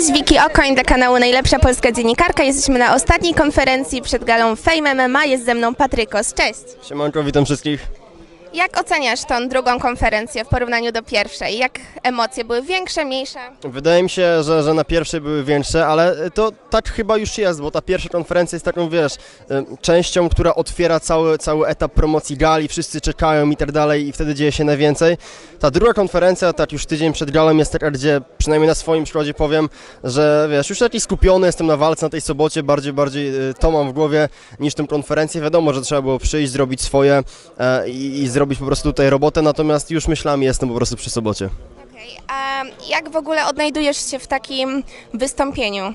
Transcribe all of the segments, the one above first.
Cześć, Wiki Okoń do kanału Najlepsza Polska Dziennikarka. Jesteśmy na ostatniej konferencji przed galą Fame MMA. Jest ze mną Patrykos. Cześć. Siemanko, witam wszystkich. Jak oceniasz tą drugą konferencję w porównaniu do pierwszej? Jak emocje były większe, mniejsze? Wydaje mi się, że, że na pierwszej były większe, ale to tak chyba już jest, bo ta pierwsza konferencja jest taką, wiesz, częścią, która otwiera cały, cały etap promocji gali, wszyscy czekają i tak dalej i wtedy dzieje się najwięcej. Ta druga konferencja, tak już tydzień przed galą jest taka, gdzie przynajmniej na swoim przykładzie powiem, że wiesz, już taki skupiony jestem na walce na tej sobocie, bardziej, bardziej y, to mam w głowie niż tę konferencję. Wiadomo, że trzeba było przyjść, zrobić swoje e, i, i zrobić po prostu tutaj robotę, natomiast już myślami jestem po prostu przy sobocie. Okej, a jak w ogóle odnajdujesz się w takim wystąpieniu?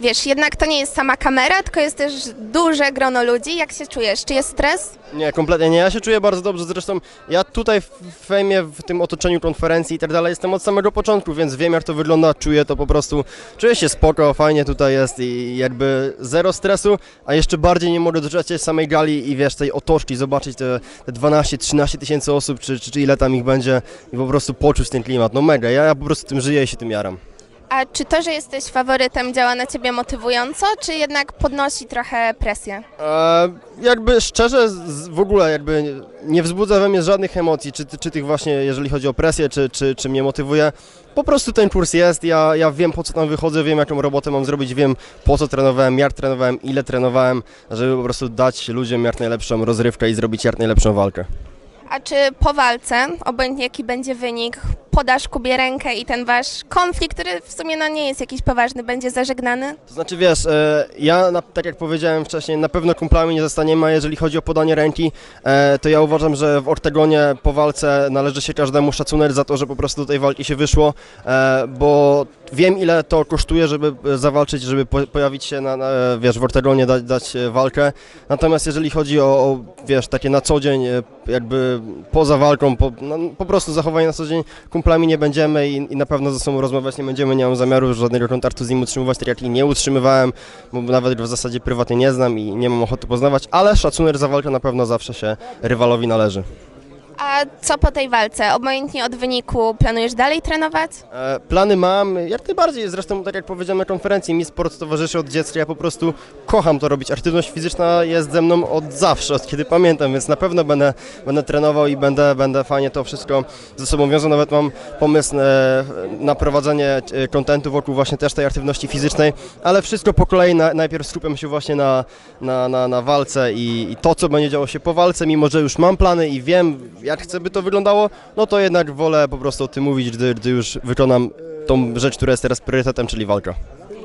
Wiesz, jednak to nie jest sama kamera, tylko jest też duże grono ludzi. Jak się czujesz? Czy jest stres? Nie, kompletnie nie. Ja się czuję bardzo dobrze. Zresztą ja tutaj w fejmie, w tym otoczeniu konferencji i tak dalej jestem od samego początku, więc wiem jak to wygląda, czuję to po prostu. Czuję się spoko, fajnie tutaj jest i jakby zero stresu, a jeszcze bardziej nie mogę doczekać się samej gali i wiesz, tej otoczki, zobaczyć te, te 12-13 tysięcy osób, czy, czy, czy ile tam ich będzie i po prostu poczuć ten klimat. No mega, ja, ja po prostu tym żyję i się tym jaram. A czy to, że jesteś faworytem działa na ciebie motywująco, czy jednak podnosi trochę presję? E, jakby szczerze, z, w ogóle jakby nie wzbudza we mnie żadnych emocji, czy, czy tych właśnie, jeżeli chodzi o presję, czy, czy, czy mnie motywuje. Po prostu ten kurs jest, ja, ja wiem po co tam wychodzę, wiem jaką robotę mam zrobić, wiem po co trenowałem, jak trenowałem, ile trenowałem, żeby po prostu dać ludziom jak najlepszą rozrywkę i zrobić jak najlepszą walkę. A czy po walce, obojętnie jaki będzie wynik, podasz Kubie rękę i ten wasz konflikt, który w sumie no nie jest jakiś poważny, będzie zażegnany? To znaczy wiesz, e, ja tak jak powiedziałem wcześniej, na pewno kumplami nie zostaniemy, a jeżeli chodzi o podanie ręki, e, to ja uważam, że w Ortegonie po walce należy się każdemu szacunek za to, że po prostu do tej walki się wyszło, e, bo wiem ile to kosztuje, żeby e, zawalczyć, żeby po, pojawić się na, na, wiesz, w Ortegonie, dać, dać e, walkę. Natomiast jeżeli chodzi o, o wiesz, takie na co dzień, e, jakby poza walką, po, no, po prostu zachowanie na co dzień, kumplami nie będziemy i, i na pewno ze sobą rozmawiać nie będziemy, nie mam zamiaru żadnego kontaktu z nim utrzymywać, tak jak i nie utrzymywałem, bo nawet w zasadzie prywatnie nie znam i nie mam ochoty poznawać, ale szacunek za walkę na pewno zawsze się rywalowi należy. A co po tej walce? Obojętnie od wyniku planujesz dalej trenować? E, Plany mam, jak najbardziej, zresztą tak jak powiedziałem na konferencji, mi sport towarzyszy od dziecka, ja po prostu kocham to robić. Aktywność fizyczna jest ze mną od zawsze, od kiedy pamiętam, więc na pewno będę, będę trenował i będę, będę fajnie to wszystko ze sobą wiązał. Nawet mam pomysł e, na prowadzenie e, kontentu wokół właśnie też tej aktywności fizycznej, ale wszystko po kolei, na, najpierw skupiam się właśnie na, na, na, na walce i, i to, co będzie działo się po walce, mimo że już mam plany i wiem, jak chcę, by to wyglądało, no to jednak wolę po prostu o tym mówić, gdy, gdy już wykonam tą rzecz, która jest teraz priorytetem, czyli walka.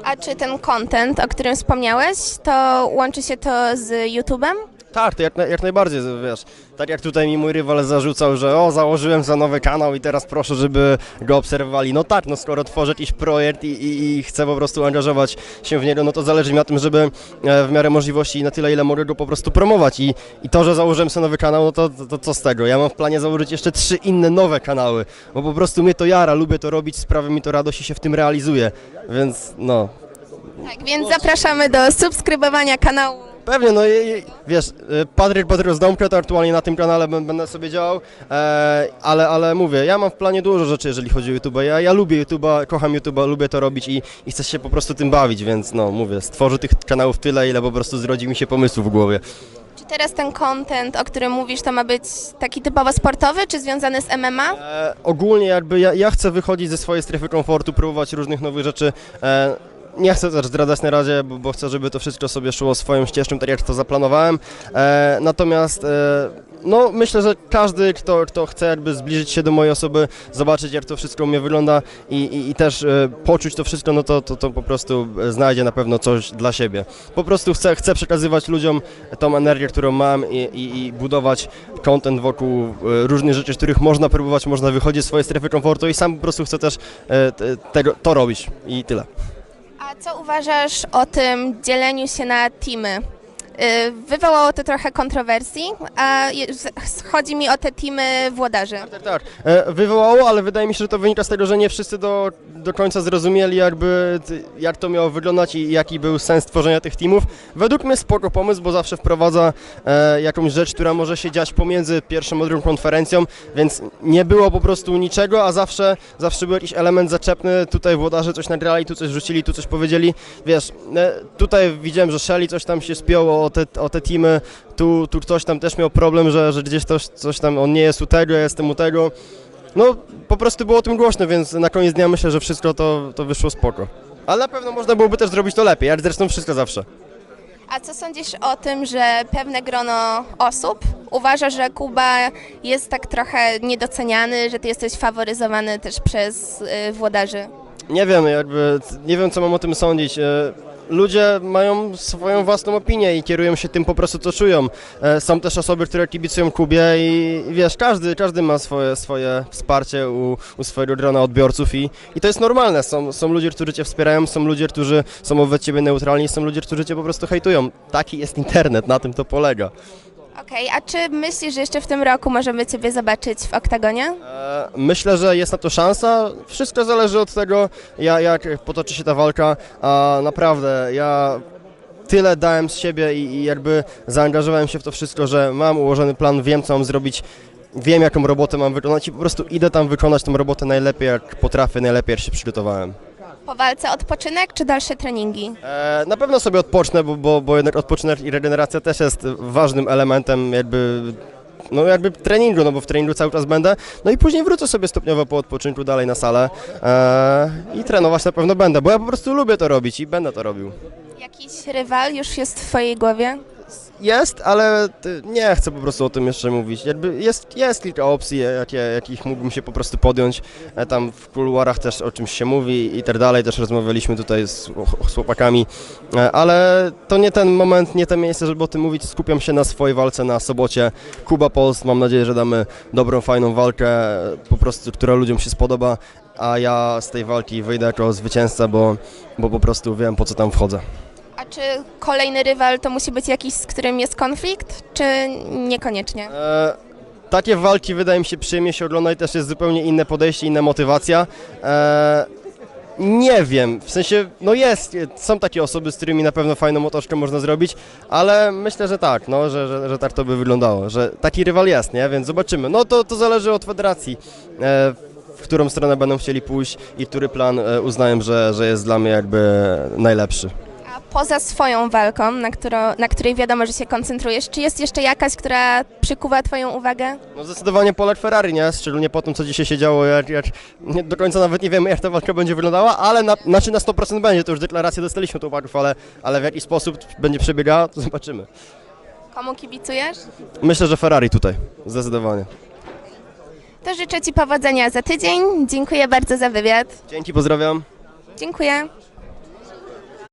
A czy ten content, o którym wspomniałeś, to łączy się to z YouTube'em? Tak, to jak, jak najbardziej, wiesz, tak jak tutaj mi mój rywal zarzucał, że o, założyłem za nowy kanał i teraz proszę, żeby go obserwowali. No tak, no skoro tworzę jakiś projekt i, i, i chcę po prostu angażować się w niego, no to zależy mi na tym, żeby e, w miarę możliwości na tyle, ile mogę go po prostu promować. I, i to, że założyłem sobie nowy kanał, no to, to, to co z tego? Ja mam w planie założyć jeszcze trzy inne nowe kanały, bo po prostu mnie to jara, lubię to robić, sprawia mi to radość i się w tym realizuję, więc no, Tak, więc zapraszamy do subskrybowania kanału. Pewnie, no i, wiesz, y, Patryk Patryk z Domkę to aktualnie na tym kanale bę- będę sobie działał, e, ale, ale mówię, ja mam w planie dużo rzeczy, jeżeli chodzi o YouTube. Ja, ja lubię YouTube'a, kocham YouTube'a, lubię to robić i, i chcę się po prostu tym bawić, więc no mówię, stworzę tych kanałów tyle, ile po prostu zrodzi mi się pomysłów w głowie. Czy teraz ten content, o którym mówisz, to ma być taki typowo sportowy, czy związany z MMA? E, ogólnie jakby ja, ja chcę wychodzić ze swojej strefy komfortu, próbować różnych nowych rzeczy. E, nie chcę też zdradzać na razie, bo, bo chcę, żeby to wszystko sobie szło swoją ścieżką, tak jak to zaplanowałem. E, natomiast e, no, myślę, że każdy, kto, kto chce jakby zbliżyć się do mojej osoby, zobaczyć jak to wszystko u mnie wygląda i, i, i też e, poczuć to wszystko, no to, to, to po prostu znajdzie na pewno coś dla siebie. Po prostu chcę, chcę przekazywać ludziom tą energię, którą mam i, i, i budować content wokół e, różnych rzeczy, których można próbować, można wychodzić z swojej strefy komfortu i sam po prostu chcę też e, te- tego, to robić i tyle. Co uważasz o tym dzieleniu się na teamy? Y, Wywołało to trochę kontrowersji, a chodzi mi o te teamy włodarzy. Tak, tak. E, Wywołało, ale wydaje mi się, że to wynika z tego, że nie wszyscy do, do końca zrozumieli jakby jak to miało wyglądać i jaki był sens tworzenia tych teamów. Według mnie spoko pomysł, bo zawsze wprowadza e, jakąś rzecz, która może się dziać pomiędzy pierwszą a drugą konferencją, więc nie było po prostu niczego, a zawsze, zawsze był jakiś element zaczepny. Tutaj włodarze coś nagrali, tu coś rzucili, tu coś powiedzieli. Wiesz, e, tutaj widziałem, że Shelly coś tam się spiąło o te, o te teamy, tu, tu ktoś tam też miał problem, że, że gdzieś coś, coś tam, on nie jest u tego, ja jestem u tego. No, po prostu było o tym głośno, więc na koniec dnia myślę, że wszystko to, to wyszło spoko. Ale na pewno można byłoby też zrobić to lepiej, jak zresztą wszystko zawsze. A co sądzisz o tym, że pewne grono osób uważa, że Kuba jest tak trochę niedoceniany, że ty jesteś faworyzowany też przez y, włodarzy? Nie wiem, jakby, nie wiem co mam o tym sądzić. Ludzie mają swoją własną opinię i kierują się tym po prostu, co czują. E, Są też osoby, które kibicują Kubie i wiesz, każdy, każdy ma swoje, swoje wsparcie u, u swojego grona odbiorców i, i to jest normalne. Są, są ludzie, którzy cię wspierają, są ludzie, którzy są wobec ciebie neutralni, są ludzie, którzy cię po prostu hejtują. Taki jest internet, na tym to polega. Okej, a czy myślisz, że jeszcze w tym roku możemy ciebie zobaczyć w oktagonie? E, Myślę, że jest na to szansa. Wszystko zależy od tego, ja- jak potoczy się ta walka. A naprawdę, ja tyle dałem z siebie i, i jakby zaangażowałem się w to wszystko, że mam ułożony plan, wiem co mam zrobić, wiem jaką robotę mam wykonać i po prostu idę tam wykonać tą robotę najlepiej jak potrafię, najlepiej jak się przygotowałem. Po walce odpoczynek czy dalsze treningi? E, na pewno sobie odpocznę, bo, bo, bo jednak odpoczynek i regeneracja też jest ważnym elementem jakby no jakby treningu, no bo w treningu cały czas będę, no i później wrócę sobie stopniowo po odpoczynku dalej na salę e, i trenować na pewno będę, bo ja po prostu lubię to robić i będę to robił. Jakiś rywal już jest w twojej głowie? Jest, ale ty- nie chcę po prostu o tym jeszcze mówić. Jakby jest, jest kilka opcji, jakie, jakich mógłbym się po prostu podjąć. E, Tam w kuluarach też o czymś się mówi i tak dalej. Też rozmawialiśmy tutaj z, chłopakami, E, ale to nie ten moment, nie to miejsce, żeby o tym mówić. Skupiam się na swojej walce na sobocie. Kuba Post, mam nadzieję, że damy dobrą, fajną walkę, po prostu, która ludziom się spodoba. A ja z tej walki wyjdę jako zwycięzca, bo, bo po prostu wiem, po co tam wchodzę. Czy kolejny rywal to musi być jakiś, z którym jest konflikt, czy niekoniecznie? E, takie walki wydaje mi się przyjemnie się ogląda i też jest zupełnie inne podejście, inna motywacja. E, nie wiem, w sensie, no jest, są takie osoby, z którymi na pewno fajną otoczkę można zrobić, ale myślę, że tak, no, że, że, że tak to by wyglądało, że taki rywal jest, nie, więc zobaczymy. No to, to zależy od federacji, e, w którą stronę będą chcieli pójść i który plan e, uznają, że, że jest dla mnie jakby najlepszy. Poza swoją walką, na, którą, na której wiadomo, że się koncentrujesz, czy jest jeszcze jakaś, która przykuwa twoją uwagę? No zdecydowanie Polak Ferrari, nie? Szczególnie po tym, co dzisiaj się działo, nie do końca nawet nie wiemy, jak ta walka będzie wyglądała, ale na, znaczy na 100% będzie, to już deklarację dostaliśmy chłopaków, ale, ale w jaki sposób będzie przebiegała, to zobaczymy. Komu kibicujesz? Myślę, że Ferrari tutaj, zdecydowanie. To życzę ci powodzenia za tydzień. Dziękuję bardzo za wywiad. Dzięki, pozdrawiam. Dziękuję.